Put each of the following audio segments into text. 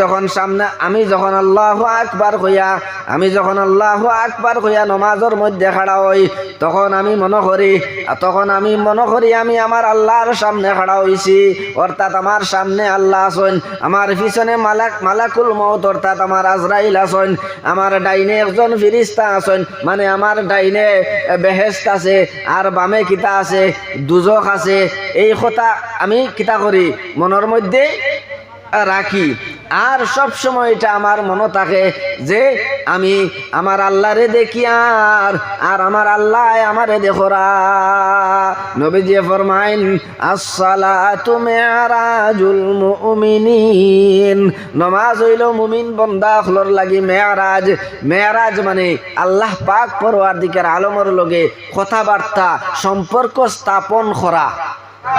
যখন সামনে, আমি যখন আল্লাহ আকবার হইয়া, আমি যখন আল্লাহ আকবার হইয়া নমাজের মধ্যে খাড়া হই, তখন আমি মনে করি তখন আমি মনে করি আমি আমার আল্লাহর সামনে খাড়া হইছি। অর্থাৎ আমার সামনে আল্লাহ আছেন, আমার পিছনে মালাক, মালাকুল মৌত অর্থাৎ আমার আজরাইল আছেন, আমার ডাইনে একজন ফিরিস্তা আছেন মানে আমার ডাইনে বেহেস্ত আছে, আর বামে কিতা আছে, দুজক আছে, এই কথা আমি কিতা করি, মনের মধ্যে রাখি। আর সব সময় এটা আমার মনে থাকে যে আমি আমার আল্লাহরে দেখি আর আর আমার আল্লাহ আমারে দেখোরা নবীজি ফরমাইন আসসালাতু মিরাজুল মুমিনিন। নমাজ হইল মুমিন বন্দা হলর লাগি মেয়ারাজ মেয়ারাজ মানে আল্লাহ পাক পরওয়ার দিকের আলমর লগে কথাবার্তা, সম্পর্ক স্থাপন করা।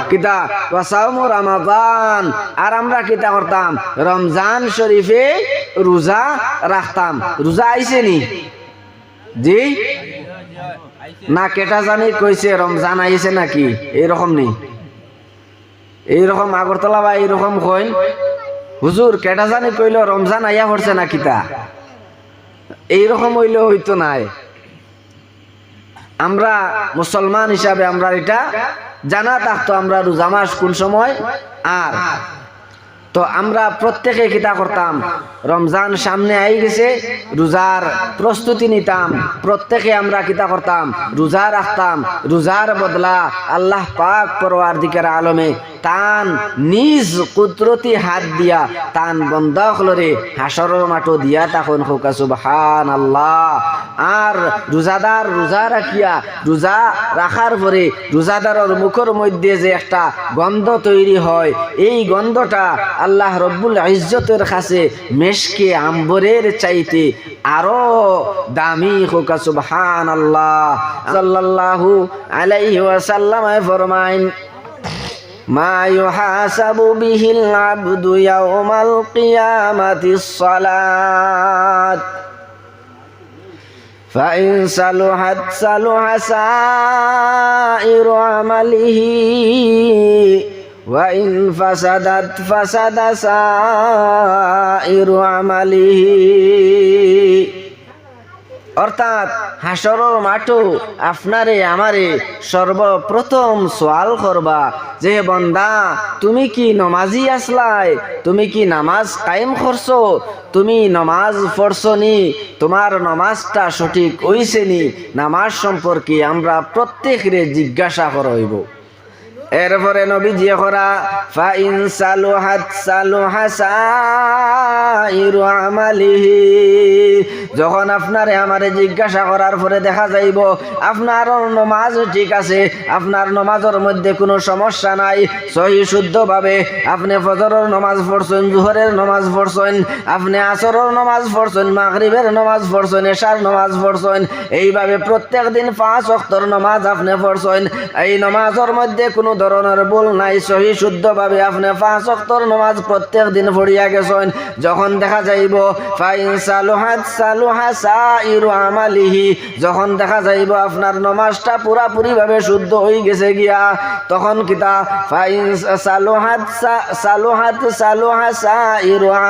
কিতা? ওয়াসাউমু রমাদান। আর আমরা কিতা করতাম? রমজান শরীফে রোজা রাখতাম। রোজা আইছে নি? জি? না, কেটা জানি কইছে রমজান আইছে নাকি? এইরকম নি? এইরকম আগরতলা বা এইরকম কইন হুজুর, কেটা জানি কইল রমজান আইয়া পড়ছে না কিতা? এইরকম হইলে হইতো নাই। আমরা মুসলমান হিসাবে আমরা এটা জানা থাকতো আমরা রোজা মাস কোন সময়? আর। তো আমরা প্রত্যেকে কিতা করতাম। রমজান সামনে আই গেছে, রোজার প্রস্তুতি নিতাম। প্রত্যেকে আমরা কিতা করতাম, রোজা রাখতাম, রোজার বদলা আল্লাহ পাক পরওয়ার দিকের আলমে তান, নিজ কুদরতি হাত দিয়া তান বন্ধা হলরে হাসরের মাঠো দিয়া তখন হোকা সুবহান আল্লাহ আর রোজাদার রোজা রাখিয়া, রোজা রাখার পরে রোজাদারের মুখের মধ্যে যে একটা গন্ধ তৈরি হয়, এই গন্ধটা আল্লাহ রব্বুল ইজ্জতের কাছে মেশকে আম্বরের চাইতে আরও দামি হোকা সুবহান আল্লাহ সাল্লাল্লাহু আলাইহি ওয়াসাল্লাম ফরমাইন ما يحاسب به العبد يوم القيامة الصلاة فإن صلحت صلح سائر عمله وإن فسدت فسد سائر عمله অর্থাৎ হাসরর মাঠও আপনারে, আমারে সর্বপ্রথম সোয়াল করবা যে, বন্দা, তুমি কি নমাজি আসলাই? তুমি কি নামাজ কায়েম করছ? তুমি নমাজ পড়ছনি তোমার নমাজটা সঠিক হইছেনি নামাজ সম্পর্কে আমরা প্রত্যেকরে জিজ্ঞাসা করইব এরপরে নবী জিয়ে করা ফাইন সালুহাত সালুহা সাইরু আমালিহি। যখন আপনারে আমারে জিজ্ঞাসা করার পরে দেখা যাইব, আপনার নমাজ ঠিক আছে, আপনার নমাজের মধ্যে কোনো সমস্যা নাই, সহি শুদ্ধভাবে আপনি ফজরের নমাজ পড়ছেন, জুহরের নমাজ পড়ছেন, আপনি আসরের নমাজ পড়ছেন, মাগরিবের নমাজ পড়ছেন, এশার নমাজ পড়ছেন, এইভাবে প্রত্যেক দিন পাঁচ অক্তর নমাজ আপনি পড়ছেন, এই নমাজের মধ্যে কোনো ধরনের ভুল নাই, সহি শুদ্ধভাবে আপনি পাঁচ অক্তর নমাজ প্রত্যেক দিন পড়িয়া গেছেন, যখন দেখা যাইব, ফাইন সালুহাত আমালিহি। যখন দেখা যাইব আপনার নমাজটা পুরাপুরি ভাবে শুদ্ধ হয়ে গেছে গিয়া, তখন কিতা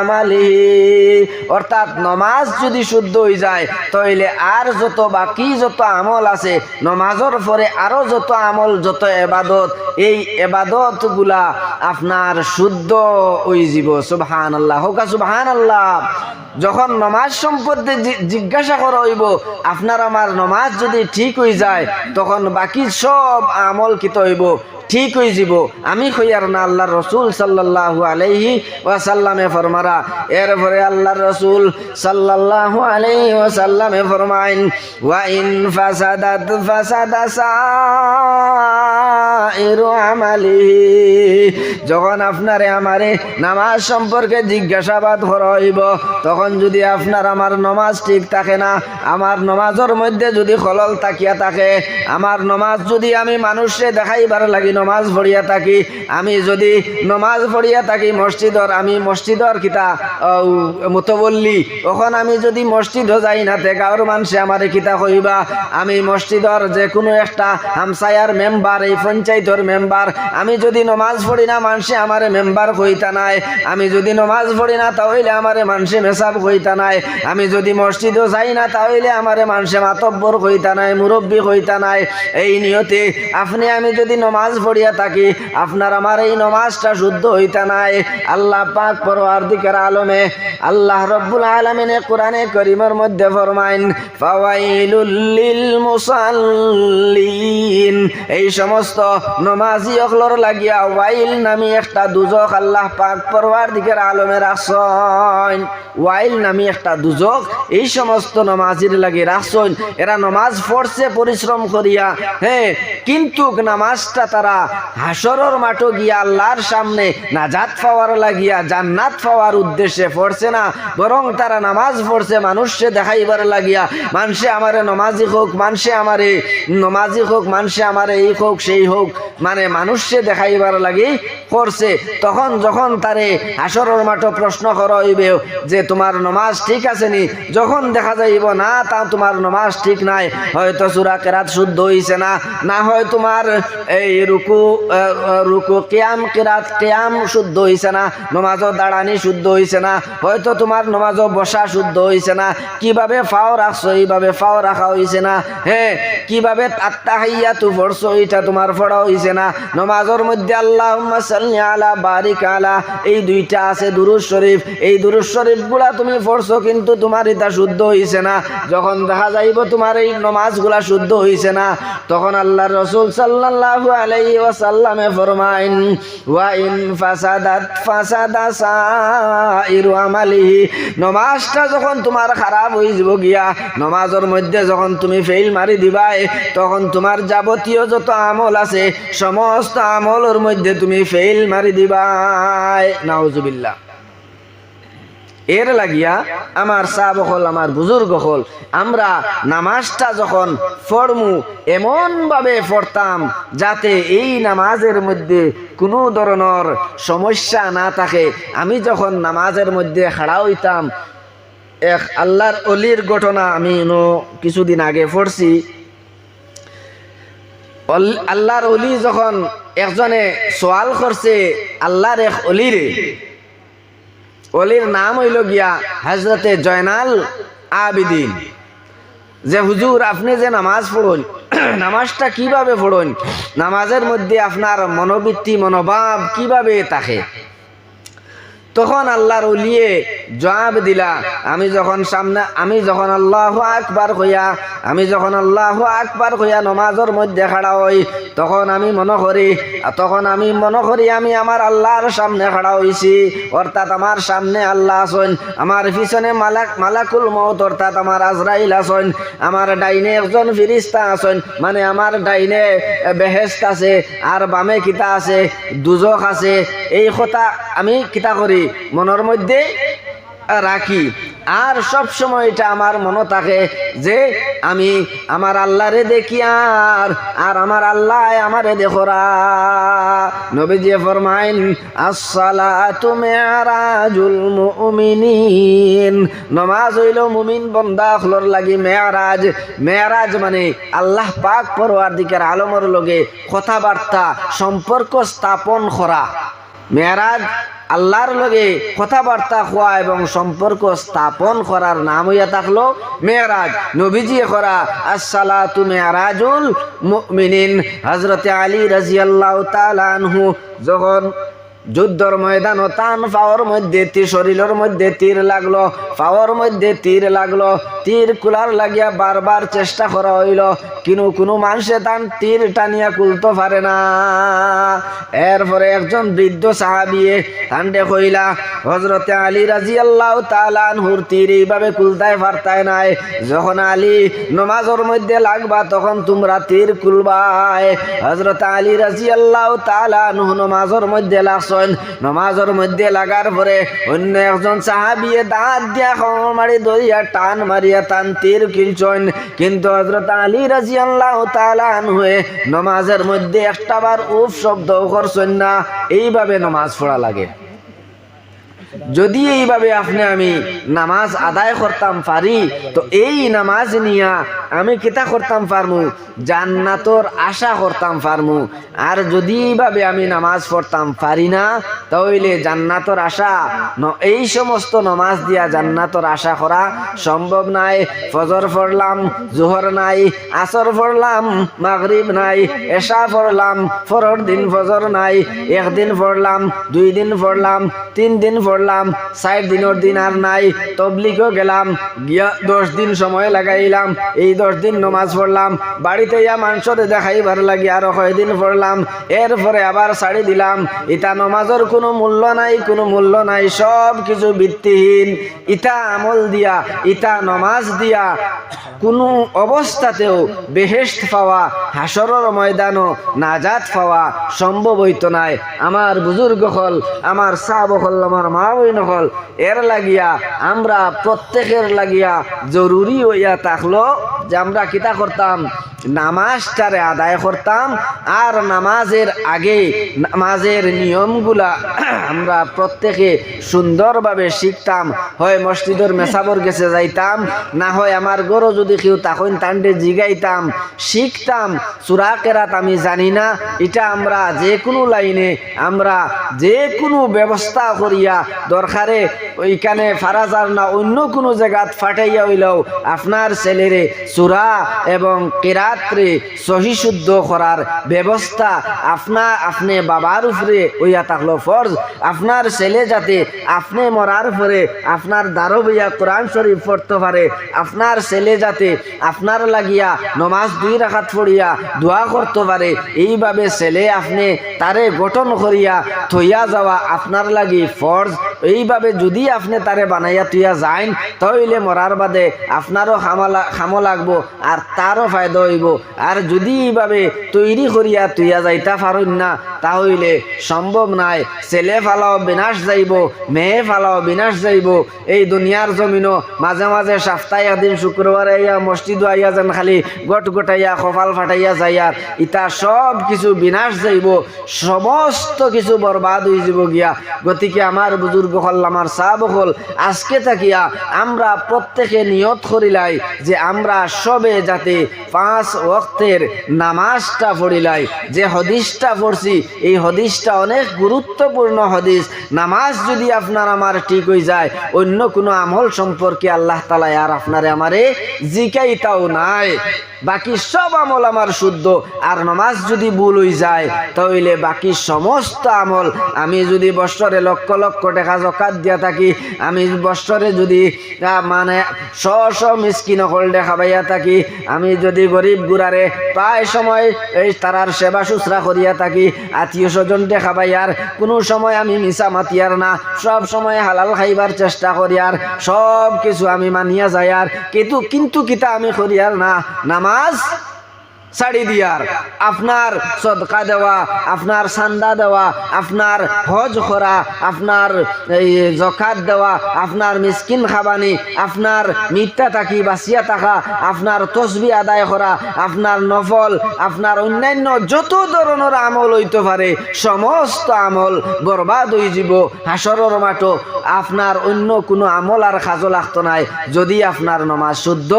আমালিহি। অর্থাৎ নমাজ যদি শুদ্ধ হয়ে যায়, তাইলে আর যত বাকি যত আমল আছে, নমাজের পরে আরও যত আমল, যত এবাদত, এই এবাদতগুলা আপনার শুদ্ধ হয়ে যাব সুবহান আল্লাহ হোকা সুবহান আল্লাহ যখন নমাজ সম্পর্কে জিজ্ঞাসা করা হইব, আপনার আমার নমাজ যদি ঠিক হয়ে যায়, তখন বাকি সব আমল কিত হইব? ঠিক হয়ে যাব। আমি কইয়ার না আল্লাহর রসুল সাল্লাল্লাহু আলাইহি ওয়াসাল্লামে ফরমারা। এরপরে আল্লাহর রসুল সাল্লাল্লাহু আলাইহি ওয়াসাল্লামে ফরমাইন, ওয়া ইন ফাসাদাত ফাসাদা সাইরু আমালিহি যখন আপনারে আমারে নামাজ সম্পর্কে জিজ্ঞাসাবাদ হইব, তখন যদি আপনার আমার নমাজ ঠিক থাকে না, আমার নমাজের মধ্যে যদি খলল তাকিয়া থাকে, আমার নমাজ যদি আমি মানুষে দেখাইবার লাগি নমাজ পড়িয়া থাকি, আমি যদি নমাজ পড়িয়া থাকি মসজিদর, আমি মসজিদর কিতা মতবল্লি তখন আমি যদি মসজিদও যাই না তে গাঁর মানুষে আমার কিতা কইবা, আমি মসজিদর যে কোনো একটা হামসায়ার মেম্বার, এই পঞ্চায়েত পঞ্চায়েতের মেম্বার। আমি যদি নমাজ পড়ি না, মানুষে আমারে মেম্বার হইতা নাই। আমি যদি নমাজ পড়ি না, তাহলে আমারে মানুষে মেসাব হইতা নাই। আমি যদি মসজিদও যাই না, তাহলে আমারে মানুষে মাতব্বর হইতা নাই, মুরব্বী হইতা নাই। এই নিয়তে আপনি, আমি যদি নমাজ পড়িয়া থাকি, আপনার আমার এই নমাজটা শুদ্ধ হইতা নাই। আল্লাহ পাক পরওয়ার দিকের আলমে আল্লাহ রব্বুল আলমিনে কোরআনে করিমের মধ্যে ফরমাইন, ফাওয়াইলুল লিল মুসাল্লিন। এই সমস্ত নমাজি অকলর লাগিয়া ওয়াইল নামি একটা দুজক আল্লাহ পাক পরওয়ার দিকের আলমে রাখছেন ওয়াইল নামি একটা দুজক এই সমস্ত নমাজির লাগে রাখছেন এরা নমাজ পড়ছে, পরিশ্রম করিয়া। হ্যাঁ কিন্তু নামাজটা তারা হাসরর মাঠো গিয়া আল্লাহর সামনে নাজাত পাওয়ার লাগিয়া জান্নাত পাওয়ার উদ্দেশ্যে পড়ছে না, বরং তারা নামাজ পড়ছে মানুষে দেখাইবার লাগিয়া। মানুষে আমারে নমাজি হোক মানুষে আমারে নমাজি হোক মানুষে আমারে এই হোক, সেই হোক মানে মানুষে দেখাইবার লাগি করছে। তখন যখন তারে হাসরের মাঠে প্রশ্ন করা যে, তোমার নমাজ ঠিক আছে নি? যখন দেখা যাইব, না, তা তোমার নমাজ ঠিক নাই। হয়তো সুরা কেরাত শুদ্ধ হইছে না। না হয় তোমার এই রুকু রুকু কেয়াম, কেরাত কেয়াম শুদ্ধ হইছে না। নমাজও দাঁড়ানি শুদ্ধ হইছে না। হয়তো তোমার নমাজও বসা শুদ্ধ হইছে না। কীভাবে ফাও রাখছো? এইভাবে ফাও রাখা হইছে না। হ্যাঁ কীভাবে তাত্তা হাইয়া তু পড়ছো এটা তোমার পড়া হইছে না। নমাজের মধ্যে আল্লাহ আলা বারিক আলা। এই দুইটা আছে দুরুজ শরীফ। এই দুরুজ শরীফগুলা তুমি পড়ছো কিন্তু তোমার এটা শুদ্ধ হইছে না। যখন দেখা যাইব তোমার এই নমাজগুলা শুদ্ধ হইছে না, তখন আল্লাহ রসুল সাল্লাল্লাহু আলাইহি ওয়াসাল্লামে ফরমাইন, ওয়া ইন ফাসাদাত ফাসাদা সাইরু আমালিহি। নমাজটা যখন তোমার খারাপ হয়ে যাব গিয়া, নমাজের মধ্যে যখন তুমি ফেল মারি দিবাই, তখন তোমার যাবতীয় যত আমল আছে সমস্ত আমলের মধ্যে তুমি ফেল মারি দিবাই। নাউজুবিল্লাহ। এর লাগিয়া আমার সাব হল, আমার বুজুর্গ হল, আমরা নামাজটা যখন পড়মু, এমনভাবে পড়তাম যাতে এই নামাজের মধ্যে কোনো ধরনের সমস্যা না থাকে। আমি যখন নামাজের মধ্যে খাড়া হইতাম, এক আল্লাহর অলির ঘটনা আমি কিছুদিন আগে পড়ছি। আল্লাহর অলি যখন একজনে সোয়াল করছে, আল্লাহর এক অলিরে। অলির নাম হইল গিয়া হজরতে জয়নাল আবিদিন। যে হুজুর, আপনি যে নামাজ পড়ুন, নামাজটা কীভাবে পড়ুন? নামাজের মধ্যে আপনার মনোবৃত্তি, মনোভাব কীভাবে থাকে? তখন আল্লাহর উলিয়ে জবাব দিলা, আমি যখন সামনে আমি যখন আল্লাহ আকবার হইয়া আমি যখন আল্লাহ আকবার হইয়া নমাজের মধ্যে খাড়া হই, তখন আমি মনে করি তখন আমি মনে করি আমি আমার আল্লাহর সামনে খাড়া হইছি। অর্থাৎ আমার সামনে আল্লাহ আছেন, আমার পিছনে মালাক মালাকুল মত অর্থাৎ আমার আজরাইল আছেন, আমার ডাইনে একজন ফিরিস্তা আছেন মানে আমার ডাইনে বেহেস্ত আছে, আর বামে কিতা আছে, দুজক আছে, এই কথা আমি কিতা করি। মনের মধ্যে রাখি। আর সব সময় এটা আমার মনে থাকে যে আমি আমার আল্লাহরে দেখি আর আর আমার আল্লাহ আমারে দেখোরা নবীজি ফরমাইন, আসসালাতু মিরাজুল মুমিনিন। নামাজ হইল মুমিন বান্দা হলর লাগি মেয়ারাজ। মেয়ারাজ মানে আল্লাহ পাক পরওয়ার দিকের আলমর লগে কথাবার্তা, সম্পর্ক স্থাপন করা। মেয়ারাজ, আল্লাহর লগে কথাবার্তা হওয়া এবং সম্পর্ক স্থাপন করার নাম হইয়া থাকল মেয়ারাজ। নবীজি করা, আসসালাতু মেয়ারাজুল মিনিন হজরত আলী রাজিয়াল্লাহ তাআলা যখন যুদ্ধর ময়দান তান পাওয়ার মধ্যে তীর, শরীরের মধ্যে তীর লাগল পাওয়ার মধ্যে তীর লাগল, তীর কুলার লাগিয়া বারবার চেষ্টা করা হইল কিন্তু কোনো মানুষে তান তীর টানিয়া কুলতে পারে না। এরপরে একজন বৃদ্ধ সাহাবিয়ে তান্ডে কইলা হজরতে আলী রাজি আল্লাহ তালানহুর তীর এইভাবে কুলতায় পারতায় নাই। যখন আলী নমাজের মধ্যে লাগবা, তখন তোমরা তীর কুলবায়। হজরত আলী রাজি আল্লাহ তালানহু নমাজের মধ্যে লাগছেন নমাজের মধ্যে লাগার পরে অন্য একজন সাহাবিয়ে দাঁত দিয়া খবর মারি দরিয়া টান মারিয়া টান তীর কিলচন কিন্তু হজরত আলী রাজি আল্লাহ নমাজের মধ্যে একটা বার উফ শব্দ করছেন না, এইভাবে নমাজ পড়া লাগে। যদি এইভাবে আপনি আমি নামাজ আদায় করতাম পারি, তো এই নামাজ নিয়া আমি কিতা করতাম পারমু? জান্নাতর আশা করতাম পারমু। আর যদি এইভাবে আমি নামাজ পড়তাম পারি না, তাহলে জান্নাতর আশা এই সমস্ত নামাজ দিয়া জান্নাতর আশা করা সম্ভব নাই। ফজর পড়লাম, জোহর নাই, আসর পড়লাম, মাগরিব নাই, এশা পড়লাম, পরের দিন ফজর নাই, একদিন পড়লাম, দুই দিন পড়লাম, তিন দিন পড়লাম ষাট দিনের দিন আর নাই, তবলিগও গেলাম, গিয়া দশ দিন সময় লাগাইলাম, এই দশ দিন নমাজ পড়লাম, বাড়িতে ইয়া মানুষরে দেখাইবার লাগি আরও কয়দিন পড়লাম, এরপরে আবার ছাড়ি দিলাম ইটা নমাজের কোনো মূল্য নাই, কোনো মূল্য নাই, সব কিছু ভিত্তিহীন ইটা আমল দিয়া ইটা নমাজ দিয়া, কোনো অবস্থাতেও বেহেস্ত পাওয়া হাসরের ময়দানও নাজাত পাওয়া সম্ভব হইতো নাই। আমার বুজুর্গ হল, আমার সাব হল, আমার মা বইন হল। এর লাগিয়া আমরা প্রত্যেকের লাগিয়া জরুরি হইয়া থাকল যে আমরা কিতা করতাম? নামাজটারে আদায় করতাম আর নামাজের আগে নামাজের নিয়মগুলা আমরা প্রত্যেকে সুন্দরভাবে শিখতাম। হয় মসজিদের মেসাবর গেছে যাইতাম, না হয় আমার গরো যদি কেউ তখন তান্ডে জিগাইতাম। শিখতাম, সুরা কেরাত আমি জানি না। এটা আমরা যে কোনো লাইনে আমরা যে কোনো ব্যবস্থা করিয়া দরকারে, ওইখানে ফারাজার না অন্য কোনো জায়গাত ফাটাইয়া হইলেও আপনার ছেলেরে সুরা এবং কেরাত্রে সহিশুদ্ধ করার ব্যবস্থা আপনা, আপনি বাবার উপরে ওইয়া থাকল ফরজ। আপনার ছেলে যাতে আপনি মরার পরে আপনার দ্বারো বইয়া কোরআন শরীফ পড়তে পারে, আপনার ছেলে যাতে আপনার লাগিয়া নমাজ দুই রাখাত পড়িয়া দোয়া করতে পারে, এইভাবে ছেলে আপনি তারে গঠন করিয়া থইয়া যাওয়া আপনার লাগি ফরজ। এইভাবে যদি আপনি তারে বানাইয়া তুইয়া যাইন, তাহলে মরার বাদে আপনারও খামালা খামো লাগবো আর তারও ফায়দা হইব। আর যদি এইভাবে তৈরি করিয়া তুইয়া যাইতা পারুন না, তাহলে সম্ভব নাই। ছেলে ফালাও বিনাশ যাইব, মেয়ে ফালাও বিনাশ যাইব। এই দুনিয়ার জমিনও মাঝে মাঝে সপ্তাহে একদিন শুক্রবারে আইয়া মসজিদ আইয়া যেন খালি গট গটাইয়া, কপাল ফাটাইয়া যাইয়ার ইটা সব কিছু বিনাশ যাইব, সমস্ত কিছু বরবাদ হয়ে যাব গিয়া। গতিকে আমার বুজুর্গ আমার হল আজকে থাকিয়া আমরা প্রত্যেকে নিয়ত করিলাই যে আমরা সবে যাতে পাঁচ ওয়াক্তের নামাজটা পড়িলাই। যে হদিসটা পড়ছি, এই হদিসটা অনেক গুরুত্বপূর্ণ হদিস। নামাজ যদি আপনার আমার ঠিক হয়ে যায়, অন্য কোনো আমল সম্পর্কে আল্লাহ তালা আর আপনারে আমারে জিকাইতাও নাই। বাকি সব আমল আমার শুদ্ধ, আর নামাজ যদি ভুল হয়ে যায়, তাহলে বাকি সমস্ত আমল আমি যদি বৎসরে লক্ষ লক্ষ টাকা জকাত দিয়া থাকি, আমি বৎসরে যদি মানে শ শ মিসকিন হল দেখাবাইয়া থাকি, আমি যদি গরিব গুড়ারে প্রায় সময় এই তারার সেবা শুশ্রা করিয়া থাকি, আত্মীয় স্বজন দেখাবাইয়ার কোনো সময় আমি মিশা মাতিয়ার না, সব সময় হালাল খাইবার চেষ্টা করিয়ার সব কিছু আমি মানিয়া যাই আর, কিন্তু কিন্তু কিতা আমি করিয়ার না? নামাজ? ছাড়ি দিয়ার আপনার সদকা দেওয়া আপনার সান্দা দেওয়া আপনার হজ করা আপনার এই জকাত দেওয়া আপনার মিসকিন খাবানি আপনার মিথ্যা থাকি বাঁচিয়া থাকা আপনার তসবি আদায় করা আপনার নফল আপনার অন্যান্য যত ধরনের আমল হইতে পারে, সমস্ত আমল বরবাদ হয়ে যাব হাসরের মাঠো আপনার অন্য কোনো আমল আর খাজো লাগতো নাই, যদি আপনার নমাজ শুদ্ধ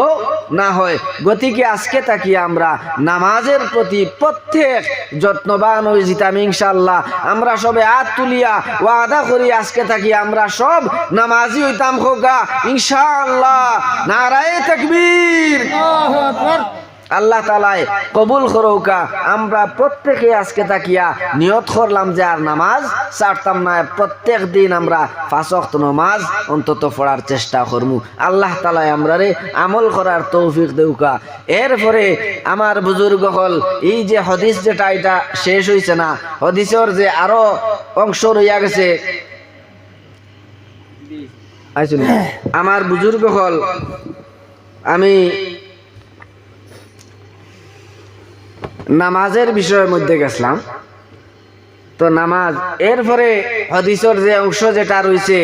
না হয়। গতিকে আজকে তাকি আমরা নামাজের প্রতি প্রত্যেক যত্নবান হয়ে যেতাম ইনশাল্লাহ আমরা সবে হাত তুলিয়া ওয়াদা করি, আজকে থাকি আমরা সব নামাজি হইতাম খোকা ইনশাল্লাহ নারায় তাকবীর। আল্লাহ তালায় কবুল করৌকা আমরা প্রত্যেকে আজকে তাকিয়া নিয়ত করলাম যে আর নামাজ ছাড়তাম না প্রত্যেক দিন আমরা ফাঁসক্ত নামাজ অন্তত পড়ার চেষ্টা করমু। আল্লাহ তালায় আমরা রে আমল করার তৌফিক দেউকা। এরপরে আমার বুজুর্গ হল এই যে হদিস যেটা এটা শেষ হয়েছে না হদিসের যে আরও অংশ রইয়া গেছে। আইসুন। আমার বুজুর্গ হল আমি নামাজের বিষয়ের মধ্যে গেছিলাম। তো নামাজ, এরপরে হদিসর যে অংশ যেটা রয়েছে,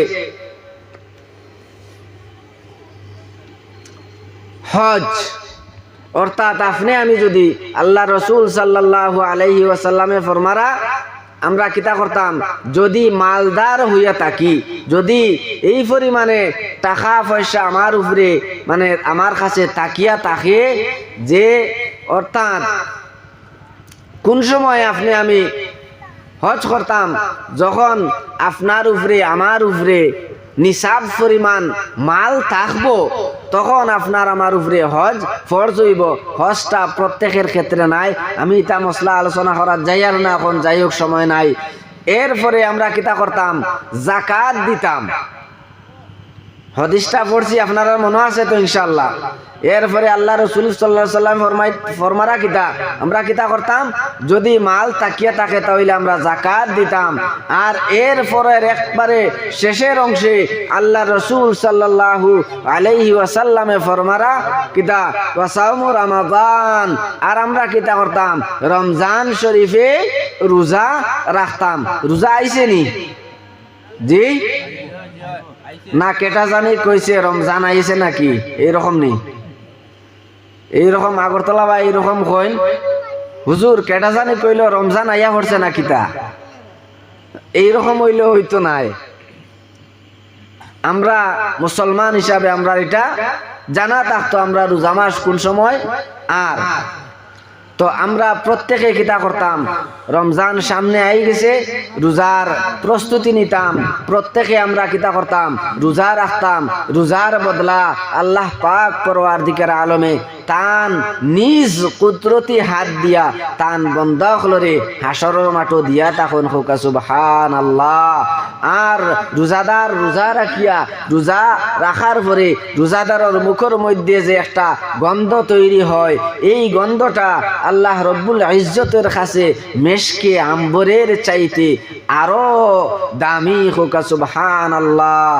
হজ, অর্থাৎ আপনি, আমি যদি আল্লাহ রসুল সাল্লাহ আলহি ওয়াসাল্লামে ফরমারা, আমরা কিতা করতাম, যদি মালদার হইয়া থাকি, যদি এই পরিমাণে টাকা পয়সা আমার উপরে মানে আমার কাছে তাকিয়া থাকে, যে অর্থাৎ কোন সময় আপনি আমি হজ করতাম, যখন আপনার উপরে, আমার উপরে নিসাব পরিমাণ মাল থাকব, তখন আপনার আমার উপরে হজ ফরজ হইব। হজটা প্রত্যেকের ক্ষেত্রে নাই। আমি তা মশলা আলোচনা করার যাই আর না, এখন যাই হোক, সময় নাই। এরপরে আমরা কিতা করতাম? জাকাত দিতাম। হদিসটা পড়ছি, আপনারা মনে আছে তো ইনশাল্লাহ এরপরে আল্লাহ রসুল সাল্লাহ সাল্লাম ফরমাই ফরমারা কিতা? আমরা কিতা করতাম? যদি মাল তাকিয়ে থাকে তাহলে আমরা জাকাত দিতাম। আর এরপরের একবারে শেষের অংশে আল্লাহ রসুল সাল্লাল্লাহু আলাইহি ওয়াসাল্লামে ফরমারা কিতা? ওয়াসাউমু রামাদান। আর আমরা কিতা করতাম? রমজান শরীফে রোজা রাখতাম। রোজা আইছে নি? জি? না, কেটা জানি কইছে, রমজান আইছে নাকি? এইরকম নি। এইরকম আগরতলা বা এইরকম কইন। হুজুর, কেটা জানি কইল, রমজান আইয়া পড়ছে না কিতা? এইরকম হইলে হইতো নাই। আমরা মুসলমান হিসাবে আমরা এটা জানা থাকতো, আমরা রোজা মাস কোন সময়? আর তো আমরা প্রত্যেকে কিতা করতাম। রমজান সামনে আই গেছে, রোজার প্রস্তুতি নিতাম। প্রত্যেকে আমরা কিতা করতাম, রোজা রাখতাম, রোজার বদলা আল্লাহ পাক পরওয়ার দিকের আলমে তান, নিজ কুদরতি হাত দিয়া তান বন্ধ হলরে, হাসরের মাঠো দিয়া তখন হোকা সুবহান আল্লাহ আর রোজাদার রোজা রাখিয়া রোজা রাখার পরে রোজাদারের মুখের মধ্যে যে একটা গন্ধ তৈরি হয়, এই গন্ধটা আল্লাহ রব্বুল ইজ্জতের কাছে মেশকে আম্বরের চাইতে আরও দামি হোকা সুবহান আল্লাহ